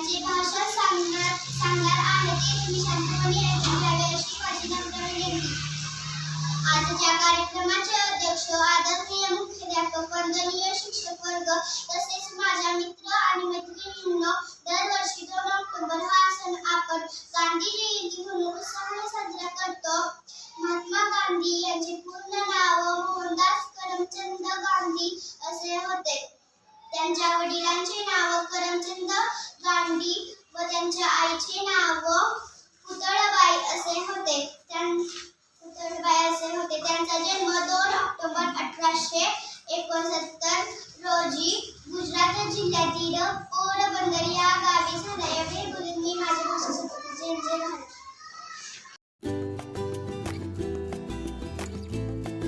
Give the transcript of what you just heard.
त्यांची भाषा सांगणार सांगणार आहे ते तुम्ही शांतपणे ऐकून घ्यावे अशी माझी नम्र विनंती आजच्या कार्यक्रमाचे अध्यक्ष आदरणीय मुख्याध्यापक वंदनीय शिक्षक वर्ग तसेच माझ्या मित्र आणि मैत्रिणींनो दरवर्षी दोन ऑक्टोबर हा सण आपण गांधी जयंती म्हणून उत्साहाने साजरा करतो महात्मा गांधी यांचे पूर्ण नाव मोहनदास करमचंद गांधी असे होते त्यांच्या वडिलांचे नाव करमचंद त्यांच्या आईचे नाव पुतळबाई असे होते. पुतळबाई असे होते. त्यांचा जन्म दोन ऑक्टोबर अठराशे एकोणसत्तर रोजी गुजरात जिल्ह्यातील